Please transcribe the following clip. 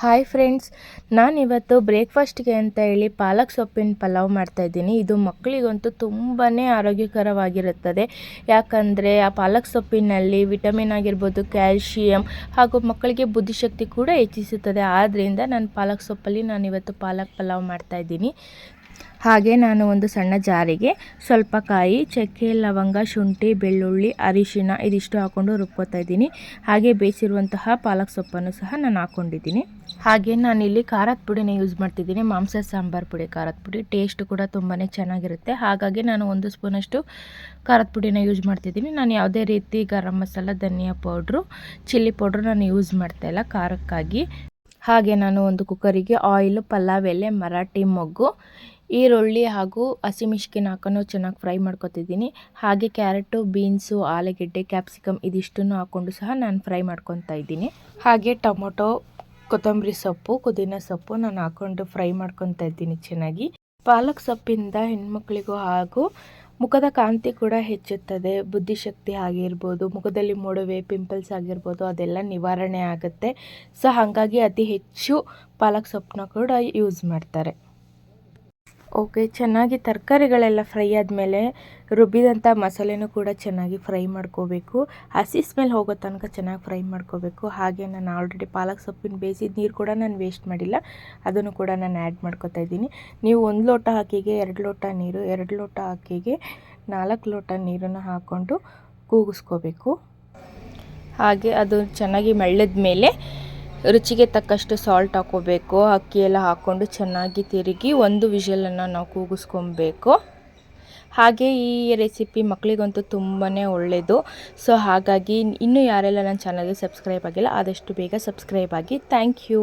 Hi friends ನಾನಿವತ್ತು ಬ್ರೇಕ್ಫಾಸ್ಟ್ಗೆ ಅಂತ ಹೇಳಿ ಪಾಲಕ್ ಸೊಪ್ಪಿನ ಪಲಾವ್ ಮಾಡ್ತಾಯಿದ್ದೀನಿ. ಇದು ಮಕ್ಕಳಿಗಂತೂ ತುಂಬಾ ಆರೋಗ್ಯಕರವಾಗಿರುತ್ತದೆ. ಯಾಕಂದರೆ ಆ ಪಾಲಕ್ ಸೊಪ್ಪಿನಲ್ಲಿ ವಿಟಮಿನ್ ಆಗಿರ್ಬೋದು ಕ್ಯಾಲ್ಶಿಯಂ ಹಾಗೂ ಮಕ್ಕಳಿಗೆ ಬುದ್ಧಿಶಕ್ತಿ ಕೂಡ ಹೆಚ್ಚಿಸುತ್ತದೆ. ಆದ್ದರಿಂದ ನಾನು ಪಾಲಕ್ ಸೊಪ್ಪಲ್ಲಿ ನಾನಿವತ್ತು ಪಾಲಕ್ ಪಲಾವ್ ಮಾಡ್ತಾಯಿದ್ದೀನಿ. ಹಾಗೆ ನಾನು ಒಂದು ಸಣ್ಣ ಜಾರಿಗೆ ಸ್ವಲ್ಪ ಕಾಯಿ, ಚಕ್ಕೆ, ಲವಂಗ, ಶುಂಠಿ, ಬೆಳ್ಳುಳ್ಳಿ, ಅರಿಶಿನ ಇದಿಷ್ಟು ಹಾಕ್ಕೊಂಡು ರುಬ್ಕೋತಾ ಇದ್ದೀನಿ ಹಾಗೆ ಬೇಯಿಸಿರುವಂತಹ ಪಾಲಕ್ ಸೊಪ್ಪನ್ನು ಸಹ ನಾನು ಹಾಕ್ಕೊಂಡಿದ್ದೀನಿ ಹಾಗೆ ನಾನಿಲ್ಲಿ ಖಾರದ ಪುಡಿನ ಯೂಸ್ ಮಾಡ್ತಿದ್ದೀನಿ. ಮಾಂಸ ಸಾಂಬಾರು ಪುಡಿ, ಖಾರದ ಪುಡಿ. ಟೇಸ್ಟ್ ಕೂಡ ತುಂಬಾ ಚೆನ್ನಾಗಿರುತ್ತೆ. ಹಾಗಾಗಿ ನಾನು ಒಂದು ಸ್ಪೂನಷ್ಟು ಖಾರದ ಪುಡಿನ ಯೂಸ್ ಮಾಡ್ತಿದ್ದೀನಿ. ನಾನು ಯಾವುದೇ ರೀತಿ ಗರಂ ಮಸಾಲ, ಧನಿಯಾ ಪೌಡ್ರು ಚಿಲ್ಲಿ ಪೌಡ್ರು ನಾನು ಯೂಸ್ ಮಾಡ್ತಾಯಿಲ್ಲ ಖಾರಕ್ಕಾಗಿ. ಹಾಗೆ ನಾನು ಒಂದು ಕುಕ್ಕರಿಗೆ ಆಯಿಲು ಪಲಾವ್, ಎಲೆ, ಮರಾಠಿ, ಮೊಗ್ಗು, ಈರುಳ್ಳಿ ಹಾಗೂ ಹಸಿಮಿಷ್ಕಿನ ಹಾಕೊಂಡು ಚೆನ್ನಾಗಿ ಫ್ರೈ ಮಾಡ್ಕೊತಿದ್ದೀನಿ. ಹಾಗೆ ಕ್ಯಾರೆಟು ಬೀನ್ಸು ಆಲೂಗೆಡ್ಡೆ ಕ್ಯಾಪ್ಸಿಕಮ್ ಇದಿಷ್ಟನ್ನು ಹಾಕ್ಕೊಂಡು ಸಹ ನಾನು ಫ್ರೈ ಮಾಡ್ಕೊತಾ ಇದ್ದೀನಿ. ಹಾಗೆ ಟೊಮೊಟೊ ಕೊತ್ತಂಬರಿ ಸೊಪ್ಪು, ಪುದೀನ ಸೊಪ್ಪು ನಾನು ಹಾಕೊಂಡು ಫ್ರೈ ಮಾಡ್ಕೊತಾ ಇದ್ದೀನಿ ಚೆನ್ನಾಗಿ. ಪಾಲಕ್ ಸೊಪ್ಪಿಂದ ಹೆಣ್ಮಕ್ಳಿಗೂ ಹಾಗೂ ಮುಖದ ಕಾಂತಿ ಕೂಡ ಹೆಚ್ಚುತ್ತದೆ. ಬುದ್ಧಿಶಕ್ತಿ ಆಗಿರ್ಬೋದು, ಮುಖದಲ್ಲಿ ಮೊಡವೆ, ಪಿಂಪಲ್ಸ್ ಆಗಿರ್ಬೋದು, ಅದೆಲ್ಲ ನಿವಾರಣೆ ಆಗುತ್ತೆ. ಸೊ, ಹಾಗಾಗಿ ಅತಿ ಹೆಚ್ಚು ಪಾಲಕ್ ಸೊಪ್ಪನ್ನ ಕೂಡ ಯೂಸ್ ಮಾಡ್ತಾರೆ. ಓಕೆ, ಚೆನ್ನಾಗಿ ತರಕಾರಿಗಳೆಲ್ಲ ಫ್ರೈ ಆದಮೇಲೆ ರುಬ್ಬಿದಂಥ ಮಸಾಲೆನೂ ಕೂಡ ಚೆನ್ನಾಗಿ ಫ್ರೈ ಮಾಡ್ಕೋಬೇಕು. ಹಸಿ ಸ್ಮೆಲ್ ಹೋಗೋ ತನಕ ಚೆನ್ನಾಗಿ ಫ್ರೈ ಮಾಡ್ಕೋಬೇಕು. ಹಾಗೆ ನಾನು ಆಲ್ರೆಡಿ ಪಾಲಕ್ ಸೊಪ್ಪಿನ ಬೇಯಿಸಿದ ನೀರು ಕೂಡ ನಾನು ವೇಸ್ಟ್ ಮಾಡಿಲ್ಲ. ಅದನ್ನು ಕೂಡ ನಾನು ಆ್ಯಡ್ ಮಾಡ್ಕೋತಾ ಇದ್ದೀನಿ. ನೀವು ಒಂದು ಲೋಟ ಅಕ್ಕಿಗೆ ಎರಡು ಲೋಟ ನೀರು, ಎರಡು ಲೋಟ ಅಕ್ಕಿಗೆ ನಾಲ್ಕು ಲೋಟ ನೀರನ್ನು ಹಾಕ್ಕೊಂಡು ಕೂಗಿಸ್ಕೋಬೇಕು. ಹಾಗೆ ಅದು ಚೆನ್ನಾಗಿ ಮೇಲೆ ರುಚಿಗೆ ತಕ್ಕಷ್ಟು ಸಾಲ್ಟ್ ಹಾಕೋಬೇಕು. ಎಲ್ಲ ಹಾಕ್ಕೊಂಡು ಚೆನ್ನಾಗಿ ತಿರುಗಿ ಒಂದು ವಿಷಲನ್ನು ನಾವು ಕೂಗಿಸ್ಕೊಬೇಕು. ಹಾಗೆ ಈ ರೆಸಿಪಿ ಮಕ್ಕಳಿಗಂತೂ ತುಂಬಾ ಒಳ್ಳೆಯದು ಸೊ ಹಾಗಾಗಿ ಇನ್ನೂ ಯಾರೆಲ್ಲ ನನ್ನ ಚಾನಲ್ಗೆ ಸಬ್ಸ್ಕ್ರೈಬ್ ಆಗಿಲ್ಲ, ಆದಷ್ಟು ಬೇಗ ಸಬ್ಸ್ಕ್ರೈಬ್ ಆಗಿ. Thank you